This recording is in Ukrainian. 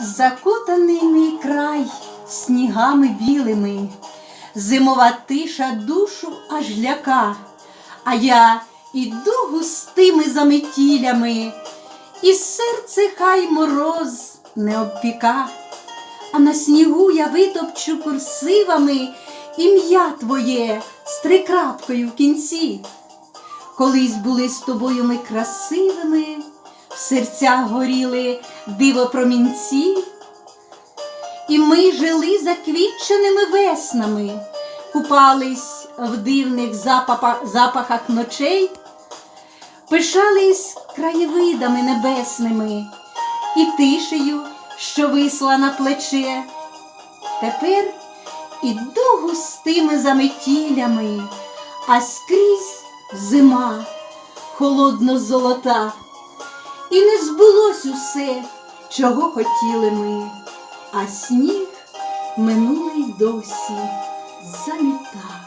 Закутаний мій край снігами білими, зимова тиша душу аж ляка, а я іду густими заметілями, і серце хай мороз не обпіка, а на снігу я витопчу курсивами ім'я твоє з трикрапкою в кінці. Колись були з тобою ми красивими, в серцях горіли диво промінці, і ми жили заквітченими веснами, купались в дивних запахах ночей, пишались краєвидами небесними і тишею, що висла на плече. Тепер іду густими заметілями, а скрізь зима холодно золота. І не збулось усе, чого хотіли ми, а сніг минулий досі замітає.